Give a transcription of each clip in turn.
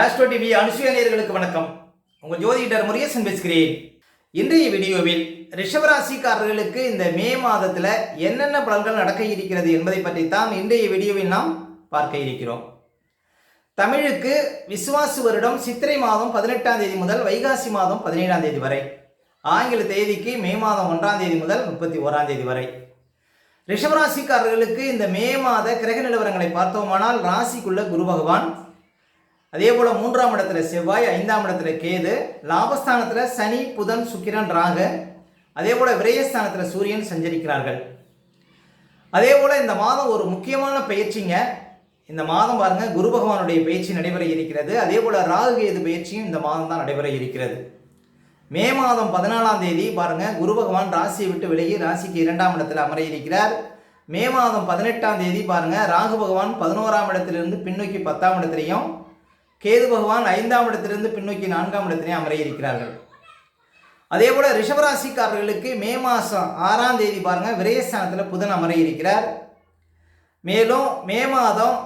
Astro TV Anusuya வணக்கம். உங்கள் ஜோதிடர் முருகேசன் பேசுகிறேன். இன்றைய வீடியோவில் ரிஷபராசிக்காரர்களுக்கு இந்த மே மாதத்தில் என்னென்ன பலன்கள் நடக்க இருக்கிறது என்பதை பற்றி தான் இன்றைய வீடியோவில் நாம் பார்க்க இருக்கிறோம். தமிழுக்கு விசுவாசு வருடம் சித்திரை மாதம் பதினெட்டாம் தேதி முதல் வைகாசி மாதம் பதினேழாம் தேதி வரை. ஆங்கில தேதிக்கு மே மாதம் ஒன்றாம் தேதி முதல் முப்பத்தி ஓராம் தேதி வரை. ரிஷபராசிக்காரர்களுக்கு இந்த மே மாத கிரக நிலவரங்களை பார்த்தோமானால் ராசிக்குள்ள குரு பகவான் அதே போல மூன்றாம் இடத்துல செவ்வாய் ஐந்தாம் இடத்துல கேது லாபஸ்தானத்துல சனி புதன் சுக்கிரன் ராகு. அதே போல விரயஸ்தானத்துல சூரியன் சஞ்சரிக்கிறார்கள். அதே போல இந்த மாதம் ஒரு முக்கியமான பயிற்சிங்க. இந்த மாதம் பாருங்க குரு பகவானுடைய பயிற்சி நடைபெற இருக்கிறது. அதே போல ராகு கேது பயிற்சியும் இந்த மாதம் தான் நடைபெற இருக்கிறது. மே மாதம் பதினாலாம் தேதி பாருங்க குரு பகவான் ராசியை விட்டு விலகி ராசிக்கு இரண்டாம் இடத்துல அமர இருக்கிறார் மே மாதம் பதினெட்டாம் தேதி பாருங்க ராகு பகவான் பதினோராம் இடத்திலிருந்து பின்னோக்கி பத்தாம் இடத்துலையும் கேது பகவான் ஐந்தாம் இடத்திலிருந்து பின்னோக்கி நான்காம் இடத்திலே அமர இருக்கிறார்கள். அதே போல ரிஷபராசிக்காரர்களுக்கு மே மாதம் ஆறாம் தேதி பாருங்க விரயஸ்தானத்தில் புதன் அமர இருக்கிறார். மேலும் மே மாதம்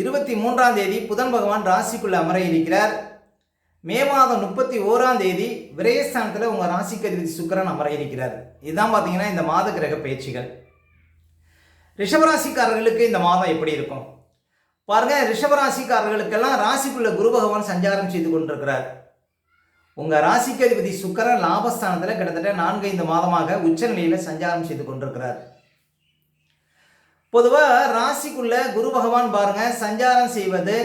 இருபத்தி மூன்றாம் தேதி புதன் பகவான் ராசிக்குள்ள அமர இருக்கிறார். மே மாதம் முப்பத்தி ஓராம் தேதி விரயஸ்தானத்தில் உங்கள் ராசிக்கு அதிபதி சுக்கிரன் அமர இருக்கிறார். இதுதான் பார்த்தீங்கன்னா இந்த மாத கிரக பயிற்சிகள் ரிஷபராசிக்காரர்களுக்கு இந்த மாதம் எப்படி இருக்கும்? பாருங்க ரிஷபராசிக்காரர்களுக்கெல்லாம் ராசிக்குள்ள குரு பகவான் சஞ்சாரம் செய்து கொண்டிருக்கிறார். உங்கள் ராசிக்கு அதிபதி சுக்கரன் லாபஸ்தானத்தில் கிட்டத்தட்ட நான்கு ஐந்து மாதமாக உச்சநிலையில சஞ்சாரம் செய்து கொண்டிருக்கிறார். பொதுவாக ராசிக்குள்ள குரு பகவான் பாருங்க சஞ்சாரம் செய்வது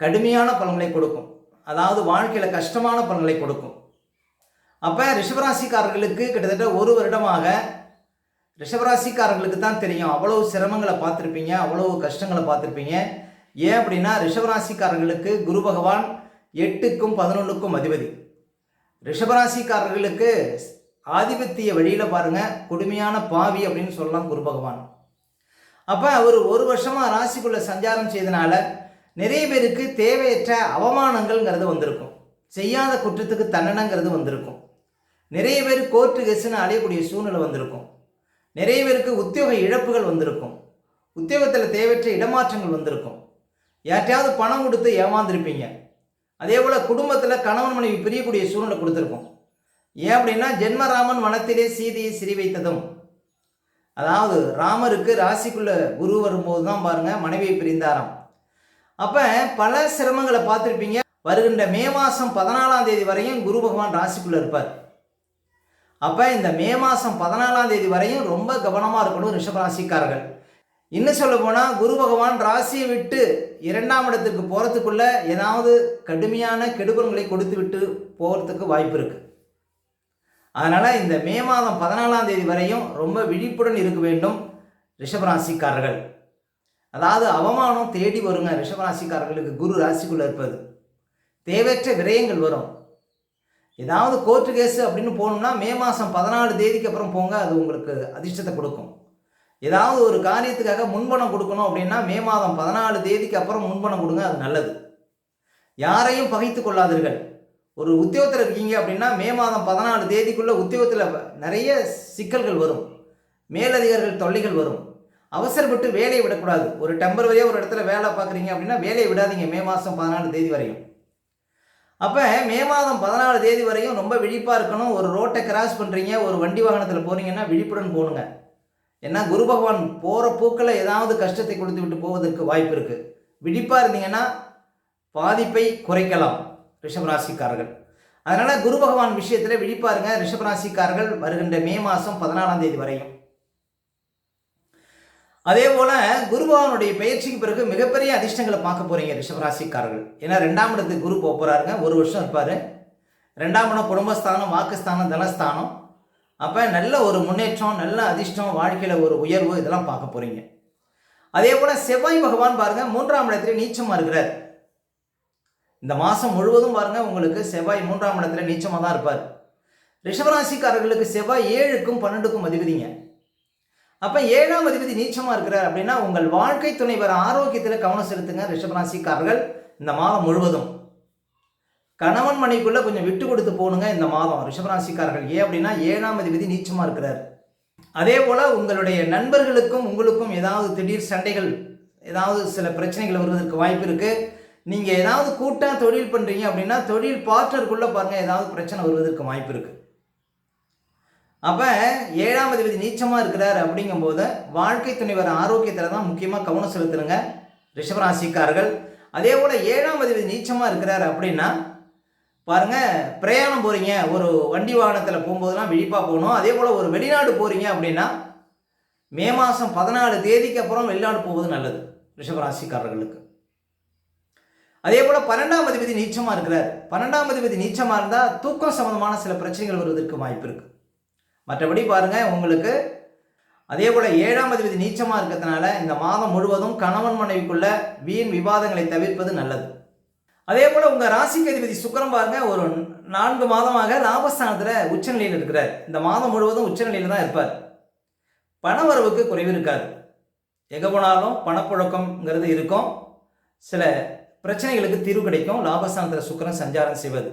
கடுமையான பலன்களை கொடுக்கும். அதாவது வாழ்க்கையில் கஷ்டமான பலன்களை கொடுக்கும். அப்போ ரிஷபராசிக்காரர்களுக்கு கிட்டத்தட்ட ஒரு வருடமாக ரிஷபராசிக்காரங்களுக்கு தான் தெரியும். அவ்வளவு சிரமங்களை பார்த்துருப்பீங்க அவ்வளவு கஷ்டங்களை பார்த்துருப்பீங்க. ஏன் அப்படின்னா ரிஷபராசிக்காரர்களுக்கு குரு பகவான் எட்டுக்கும் பதினொன்றுக்கும் அதிபதி. ரிஷபராசிக்காரர்களுக்கு ஆதிபத்திய வழியில் பாருங்க கொடுமையான பாவி அப்படின்னு சொல்லலாம் குரு பகவான். அப்போ அவர் ஒரு வருஷமாக ராசிக்குள்ளே சஞ்சாரம் செய்தனால நிறைய பேருக்கு தேவையற்ற அவமானங்கள்ங்கிறது வந்திருக்கும். செய்யாத குற்றத்துக்கு தண்டனைங்கிறது வந்திருக்கும். நிறைய பேர் கோர்ட்டு கேஸுன்னு அடையக்கூடிய சூழ்நிலை வந்திருக்கும். நிறைய பேருக்கு உத்தியோக இழப்புகள் வந்திருக்கும். உத்தியோகத்தில் தேவையற்ற இடமாற்றங்கள் வந்திருக்கும். யார்ட்டையாவது பணம் கொடுத்து ஏமாந்துருப்பீங்க. அதே போல் குடும்பத்தில் கணவன் மனைவி பிரியக்கூடிய சூழ்நிலை கொடுத்துருக்கும். ஏன் அப்படின்னா ஜென்மராமன் வனத்திலே சீதையை சிரி வைத்ததும் அதாவது ராமருக்கு ராசிக்குள்ள குரு வரும்போது தான் பாருங்க மனைவியை பிரிந்தாராம். அப்போ பல சிரமங்களை பார்த்துருப்பீங்க. வருகின்ற மே மாதம் பதினாலாம் தேதி வரையும் குரு பகவான் ராசிக்குள்ளே இருப்பார். அப்போ இந்த மே மாதம் பதினாலாம் தேதி வரையும் ரொம்ப கவனமாக இருக்கணும் ரிஷபராசிக்காரர்கள். இன்னும் சொல்ல போனால் குரு பகவான் ராசியை விட்டு இரண்டாம் இடத்துக்கு போகிறதுக்குள்ள ஏதாவது கடுமையான கெடுபலங்களை கொடுத்து விட்டு போகிறதுக்கு வாய்ப்பு இருக்குது அதனால் இந்த மே மாதம் பதினாலாம் தேதி வரையும் ரொம்ப விழிப்புடன் இருக்க வேண்டும் ரிஷபராசிக்காரர்கள். அதாவது அவமானம் தேடி வருங்க ரிஷபராசிக்காரர்களுக்கு குரு ராசிக்குள்ளே இருப்பது. தேவையற்ற விரயங்கள் வரும். ஏதாவது கோர்ட்டு கேஸு அப்படின்னு போகணும்னா மே மாதம் பதினாலு தேதிக்கு அப்புறம் போங்க அது உங்களுக்கு அதிர்ஷ்டத்தை கொடுக்கும். ஏதாவது ஒரு காரியத்துக்காக முன்பணம் கொடுக்கணும் அப்படின்னா மே மாதம் பதினாலு தேதிக்கு அப்புறம் முன்பணம் கொடுங்க அது நல்லது. யாரையும் பகைத்து கொள்ளாதீர்கள். ஒரு உத்தியோகத்தில் இருக்கீங்க அப்படின்னா மே மாதம் பதினாலு தேதிக்குள்ளே உத்தியோகத்தில் நிறைய சிக்கல்கள் வரும். மேலதிகாரிகள் தொல்லைகள் வரும். அவசரப்பட்டு வேலையை விடக்கூடாது. ஒரு டெம்பரவரியாக ஒரு இடத்துல வேலை பார்க்குறீங்க அப்படின்னா வேலையை விடாதீங்க மே மாதம் பதினாலு தேதி வரையும். அப்போ மே மாதம் பதினாலு தேதி வரையும் ரொம்ப விழிப்பாக இருக்கணும். ஒரு ரோட்டை கிராஸ் பண்ணுறீங்க ஒரு வண்டி வாகனத்தில் போகிறீங்கன்னா விழிப்புடன் போகணுங்க ஏன்னா குரு பகவான் போகிற பூக்கில் ஏதாவது கஷ்டத்தை கொடுத்து விட்டு போவதற்கு வாய்ப்பு இருக்குது விழிப்பாக இருந்தீங்கன்னா பாதிப்பை குறைக்கலாம் ரிஷபராசிக்காரர்கள். அதனால் குரு பகவான் விஷயத்தில் விழிப்பாருங்க ரிஷபராசிக்காரர்கள் வருகின்ற மே மாதம் பதினாலாம் தேதி வரையும். அதே போல் குருபவனுடைய பயிற்சிக்கு பிறகு மிகப்பெரிய அதிர்ஷ்டங்களை பார்க்க போகிறீங்க ரிஷபராசிக்காரர்கள். ஏன்னா ரெண்டாம் இடத்துக்கு குரு போக போகிறாருங்க ஒரு வருஷம் இருப்பார். ரெண்டாம் இடம் குடும்பஸ்தானம் வாக்குஸ்தானம் தனஸ்தானம். அப்போ நல்ல ஒரு முன்னேற்றம் நல்ல அதிர்ஷ்டம் வாழ்க்கையில் ஒரு உயர்வு இதெல்லாம் பார்க்க போகிறீங்க அதே போல் செவ்வாய் பகவான் பாருங்கள் மூன்றாம் இடத்துல நீச்சமாக இருக்கிறார். இந்த மாதம் முழுவதும் பாருங்கள் உங்களுக்கு செவ்வாய் மூன்றாம் இடத்துல நீச்சமாக தான் இருப்பார். ரிஷபராசிக்காரர்களுக்கு செவ்வாய் ஏழுக்கும் பன்னெண்டுக்கும் அதிபதிங்க அப்போ ஏழாம் அதிபதி நீச்சமாக இருக்கிறார் அப்படின்னா உங்கள் வாழ்க்கை துணைவர் ஆரோக்கியத்தில் கவனம் செலுத்துங்க ரிஷபராசிக்காரர்கள். இந்த மாதம் முழுவதும். கணவன் மனைக்குள்ளே கொஞ்சம் விட்டு கொடுத்து போகணுங்க இந்த மாதம். ரிஷபராசிக்காரர்கள் ஏன் அப்படின்னா ஏழாம் அதிபதி நீச்சமாக இருக்கிறார். அதே போல் உங்களுடைய நண்பர்களுக்கும் உங்களுக்கும் ஏதாவது திடீர் சண்டைகள் ஏதாவது சில பிரச்சனைகள் வருவதற்கு வாய்ப்பு இருக்குது நீங்கள் ஏதாவது கூட்டாக தொழில் பண்ணுறீங்க அப்படின்னா தொழில் பார்ட்னருக்குள்ளே பாருங்கள் ஏதாவது பிரச்சனை வருவதற்கு வாய்ப்பு இருக்குது அப்போ ஏழாம் அதிபதி நீச்சமாக இருக்கிறார் அப்படிங்கும்போது வாழ்க்கை துணைவர் ஆரோக்கியத்தில் தான் முக்கியமாக கவனம் செலுத்துறங்க ரிஷபராசிக்காரர்கள். அதே போல் ஏழாம் அதிபதி நீச்சமாக இருக்கிறார் அப்படின்னா பாருங்க பிரயாணம் போகிறீங்க ஒரு வண்டி வாகனத்தில் போகும்போதெல்லாம் விழிப்பாக போகணும். அதே போல் ஒரு வெளிநாடு போகிறீங்க அப்படின்னா மே மாதம் பதினாலு தேதிக்கு அப்புறம் வெளிநாடு போவது நல்லது ரிஷபராசிக்காரர்களுக்கு. அதே போல் பன்னெண்டாம் அதிபதி நீச்சமாக இருக்கிறார். பன்னெண்டாம் அதிபதி நீச்சமாக இருந்தால் தூக்கம் சம்மந்தமான சில பிரச்சனைகள் வருவதற்கு வாய்ப்பு இருக்குது மற்றபடி பாருங்கள் உங்களுக்கு அதே போல் ஏழாம் அதிபதி நீச்சமாக இருக்கிறதுனால இந்த மாதம் முழுவதும் கணவன் மனைவிக்குள்ள வீண் விவாதங்களை தவிர்ப்பது நல்லது. அதே போல் உங்கள் ராசிக்கு அதிபதி சுக்கரம் பாருங்க ஒரு நான்கு மாதமாக லாபஸ்தானத்தில் உச்சநிலையில் இருக்கிறார். இந்த மாதம் முழுவதும் உச்சநிலையில் தான் இருப்பார். பணவரவுக்கு குறைவு இருக்காது. எங்கே போனாலும் பணப்புழக்கம்ங்கிறது இருக்கும். சில பிரச்சனைகளுக்கு தீர்வு கிடைக்கும். லாபஸ்தானத்தில் சுக்கரம் சஞ்சாரம் செய்வது.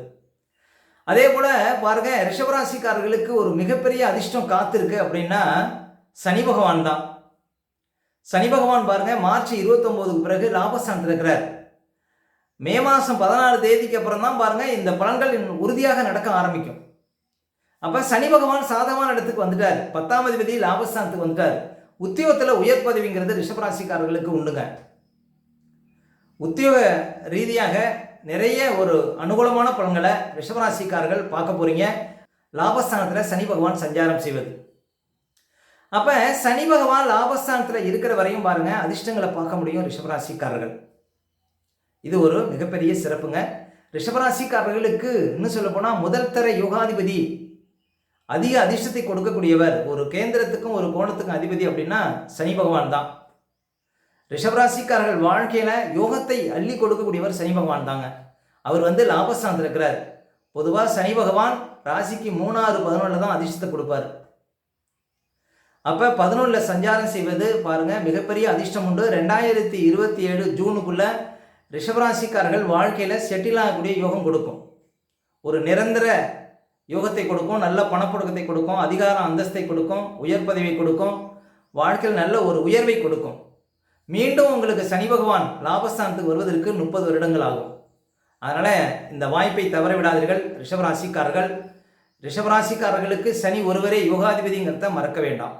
அதே போல் பாருங்க ரிஷபராசிக்காரர்களுக்கு ஒரு மிகப்பெரிய அதிர்ஷ்டம் காத்திருக்கு அப்படின்னா சனி பகவான் தான். சனி பகவான் பாருங்க மார்ச் இருபத்தொம்போதுக்கு பிறகு லாபஸ்தானத்தில் இருக்கிறார். மே மாதம் பதினாறு தேதிக்கு அப்புறம் தான் பாருங்க இந்த பலன்கள் உறுதியாக நடக்க ஆரம்பிக்கும். அப்போ சனி பகவான் சாதகமான இடத்துக்கு வந்துட்டார். பத்தாம் அதிபதி லாபஸ்தானத்துக்கு வந்துட்டார். உத்தியோகத்தில் உயர் பதவிங்கிறது ரிஷபராசிக்காரர்களுக்கு உண்டுங்க. உத்தியோக ரீதியாக நிறைய ஒரு அனுகூலமான பலன்களை ரிஷபராசிக்காரர்கள் பார்க்க போகிறீங்க லாபஸ்தானத்தில் சனி பகவான் சஞ்சாரம் செய்வது. அப்போ சனி பகவான் லாபஸ்தானத்தில் இருக்கிற வரையும் பாருங்கள் அதிர்ஷ்டங்களை பார்க்க முடியும் ரிஷபராசிக்காரர்கள். இது ஒரு மிகப்பெரிய சிறப்புங்க. ரிஷபராசிக்காரர்களுக்கு இன்னும் சொல்ல போனால் முதல் தர யோகாதிபதி அதிக அதிர்ஷ்டத்தை கொடுக்கக்கூடியவர் ஒரு கேந்திரத்துக்கும் ஒரு கோணத்துக்கும் அதிபதி அப்படின்னா சனி பகவான் தான். ரிஷபராசிக்காரர்கள் வாழ்க்கையில் யோகத்தை அள்ளி கொடுக்கக்கூடியவர் சனி பகவான் தாங்க. அவர் வந்து லாபஸ்தானத்தில் இருக்கிறார். பொதுவாக சனி பகவான் ராசிக்கு மூணாறு பதினொன்றில் தான் அதிர்ஷ்டத்தை கொடுப்பார். அப்போ பதினொன்றில் சஞ்சாரம் செய்வது பாருங்கள் மிகப்பெரிய அதிர்ஷ்டம் உண்டு. ரெண்டாயிரத்தி இருபத்தி ஏழு ஜூனுக்குள்ளே ரிஷபராசிக்காரர்கள் வாழ்க்கையில் செட்டில் ஆகக்கூடிய யோகம் கொடுக்கும். ஒரு நிரந்தர யோகத்தை கொடுக்கும் நல்ல பணப்புழக்கத்தை கொடுக்கும் அதிகார அந்தஸ்தை கொடுக்கும் உயர் பதவியை கொடுக்கும் வாழ்க்கையில் நல்ல ஒரு உயர்வை கொடுக்கும். மீண்டும் உங்களுக்கு சனி பகவான் லாபஸ்தானத்துக்கு வருவதற்கு முப்பது வருடங்கள் ஆகும். அதனால் இந்த வாய்ப்பை தவற விடாதீர்கள். ரிஷபராசிக்காரர்கள் ரிஷபராசிக்காரர்களுக்கு சனி ஒருவரே யோகாதிபதிங்கிறத மறக்க வேண்டாம்.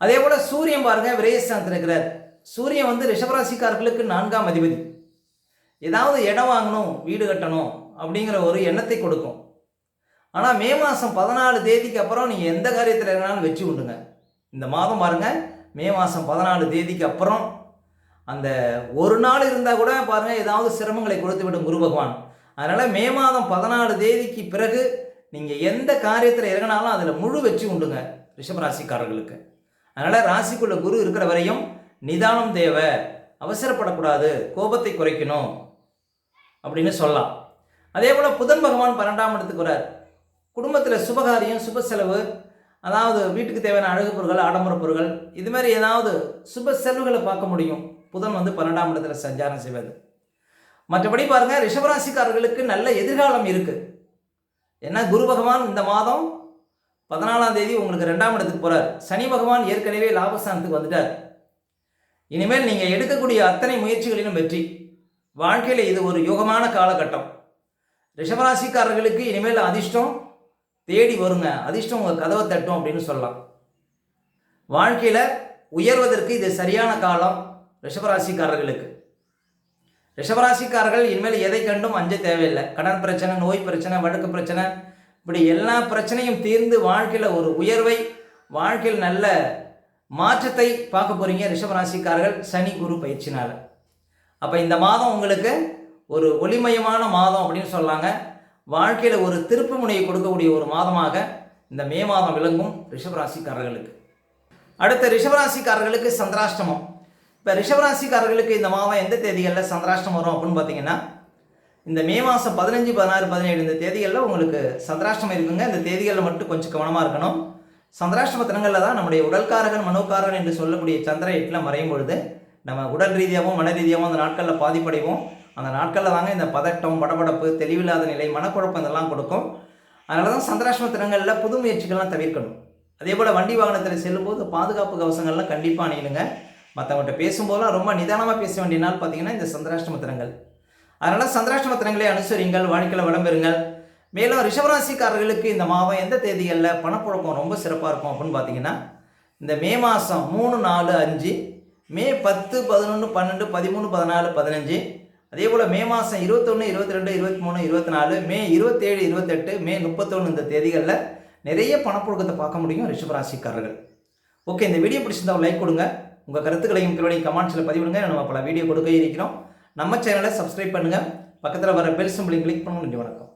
அதே போல் சூரியன் பாருங்க விரயஸ்தானத்தில் இருக்கிறார். சூரியன் வந்து ரிஷபராசிக்காரர்களுக்கு நான்காம் அதிபதி. ஏதாவது இடம் வாங்கணும் வீடு கட்டணும் அப்படிங்கிற ஒரு எண்ணத்தை கொடுக்கும். ஆனால் மே மாதம் பதினாலு தேதிக்கு அப்புறம் நீங்கள் எந்த காரியத்தில் இருந்தாலும் வச்சு உண்டுங்க. இந்த மாதம் பாருங்கள் மே மாதம் பதினாலு தேதிக்கு அப்புறம் அந்த ஒரு நாள் இருந்தால் கூட பாருங்கள் ஏதாவது சிரமங்களை கொடுத்து விடும் குரு பகவான். அதனால் மே மாதம் பதினாலு தேதிக்கு பிறகு நீங்கள் எந்த காரியத்தில் இறங்கினாலும் அதில் முழு வெற்றி உண்டுங்க ரிஷபராசிக்காரர்களுக்கு. அதனால் ராசிக்குள்ள குரு இருக்கிற வரையும் நிதானம் தேவை அவசரப்படக்கூடாது கோபத்தை குறைக்கணும் அப்படின்னு சொல்லலாம். அதே போல் புதன் பகவான் பன்னெண்டாம் இடத்துக்கு வரார் குடும்பத்தில் சுபகாரியம் சுப செலவு அதாவது வீட்டுக்கு தேவையான அழகு பொருட்கள் ஆடம்பர பொருட்கள் இது மாதிரி ஏதாவது சுப செலவுகளை பார்க்க முடியும். புதன் வந்து பன்னெண்டாம் இடத்துல சஞ்சாரம் செய்வது மற்றபடி பாருங்கள் ரிஷபராசிக்காரர்களுக்கு நல்ல எதிர்காலம் இருக்குது ஏன்னா குரு பகவான் இந்த மாதம் பதினாலாம் தேதி உங்களுக்கு ரெண்டாம் இடத்துக்கு போகிறார் சனி பகவான் ஏற்கனவே லாபஸ்தானத்துக்கு வந்துட்டார். இனிமேல் நீங்கள் எடுக்கக்கூடிய அத்தனை முயற்சிகளிலும் வெற்றி. வாழ்க்கையில் இது ஒரு யோகமான காலகட்டம். ரிஷபராசிக்காரர்களுக்கு இனிமேல் அதிர்ஷ்டம் தேடி வருங்க. அதிர்ஷ்டம் உங்கள் கதவை தட்டும் அப்படின்னு சொல்லலாம். வாழ்க்கையில் உயர்வதற்கு இது சரியான காலம் ரிஷபராசிக்காரர்களுக்கு. ரிஷபராசிக்காரர்கள் இனிமேல் எதை கண்டும் அஞ்ச தேவையில்லை. கடன் பிரச்சனை நோய் பிரச்சனை வழக்கு பிரச்சனை இப்படி எல்லா பிரச்சனையும் தீர்ந்து வாழ்க்கையில் ஒரு உயர்வை வாழ்க்கையில் நல்ல மாற்றத்தை பார்க்க போகிறீங்க ரிஷபராசிக்காரர்கள் சனி குரு பயிற்சினால். அப்போ இந்த மாதம் உங்களுக்கு ஒரு ஒளிமயமான மாதம் அப்படின்னு சொல்லாங்க. வாழ்க்கையில் ஒரு திருப்பு முனையை கொடுக்கக்கூடிய ஒரு மாதமாக இந்த மே மாதம் விளங்கும் ரிஷபராசிக்காரர்களுக்கு. அடுத்த ரிஷபராசிக்காரர்களுக்கு சந்திராஷ்டமம். இப்போ ரிஷபராசிக்காரர்களுக்கு இந்த மாதம் எந்த தேதிகளில் சந்திராஷ்டம் வரும் அப்படின்னு பார்த்தீங்கன்னா இந்த மே மாதம் பதினஞ்சு பதினாறு பதினேழு இந்த தேதிகளில் உங்களுக்கு சந்திராஷ்டமம் இருக்குங்க. இந்த தேதிகளில் மட்டும் கொஞ்சம் கவனமாக இருக்கணும். சந்திராஷ்டம தினங்களில் தான் நம்முடைய உடல்காரகன் மனோக்காரகன் என்று சொல்லக்கூடிய சந்திர எட்டில் மறையும் பொழுது நம்ம உடல் ரீதியாகவும் மன ரீதியாகவும் அந்த நாட்களில் பாதிப்படைவோம். அந்த நாட்களில் தாங்க இந்த பதட்டம் படபடப்பு தெளிவில்லாத நிலை மனக்குழப்பம் இதெல்லாம் கொடுக்கும். அதனால தான் சந்திராஷ்ம தினங்களில் புது முயற்சிகள்லாம் தவிர்க்கணும். அதே போல் வண்டி வாகனத்தில் செல்லும்போது பாதுகாப்பு கவசங்கள்லாம் கண்டிப்பாக அணியிலுங்க மற்றவங்கள்ட்ட பேசும்போதெல்லாம் ரொம்ப நிதானமாக பேச வேண்டிய நாள் பார்த்தீங்கன்னா இந்த சந்திராஷ்டம தினங்கள். அதனால் சந்திராஷ்டம தினங்களை அனுசரிங்கள் வாழ்க்கையில் வளம்பெருங்கள் மேலும் ரிஷபராசிக்காரர்களுக்கு இந்த மாதம் எந்த தேதிகளில் பணப்புழக்கம் ரொம்ப சிறப்பாக இருக்கும் அப்படின்னு பார்த்தீங்கன்னா இந்த மே மாதம் மூணு நாலு அஞ்சு மே பத்து பதினொன்று பன்னெண்டு பதிமூணு பதினாலு பதினஞ்சு அதே போல் மே மாதம் இருபத்தொன்று இருபத்தி ரெண்டு இருபத்தி மூணு இருபத்தி நாலு மே இருபத்தேழு இருபத்தெட்டு மே முப்பத்தொன்று இந்த தேதிகளில் நிறைய பணப்புழக்கத்தை பார்க்க முடியும் ரிஷபராசிக்காரர்கள். ஓகே இந்த வீடியோ பிடிச்சிருந்தா லைக் கொடுங்க. உங்கள் கருத்துக்களையும் கீழே கமெண்ட்ஸில் பதிவிடுங்க. நம்ம பல வீடியோ கொடுக்க இருக்கிறோம். நம்ம சேனலை சப்ஸ்கிரைப் பண்ணுங்கள் பக்கத்தில் வர பெல் சிம்பிளையும் கிளிக் பண்ணுங்க. நன்றி வணக்கம்.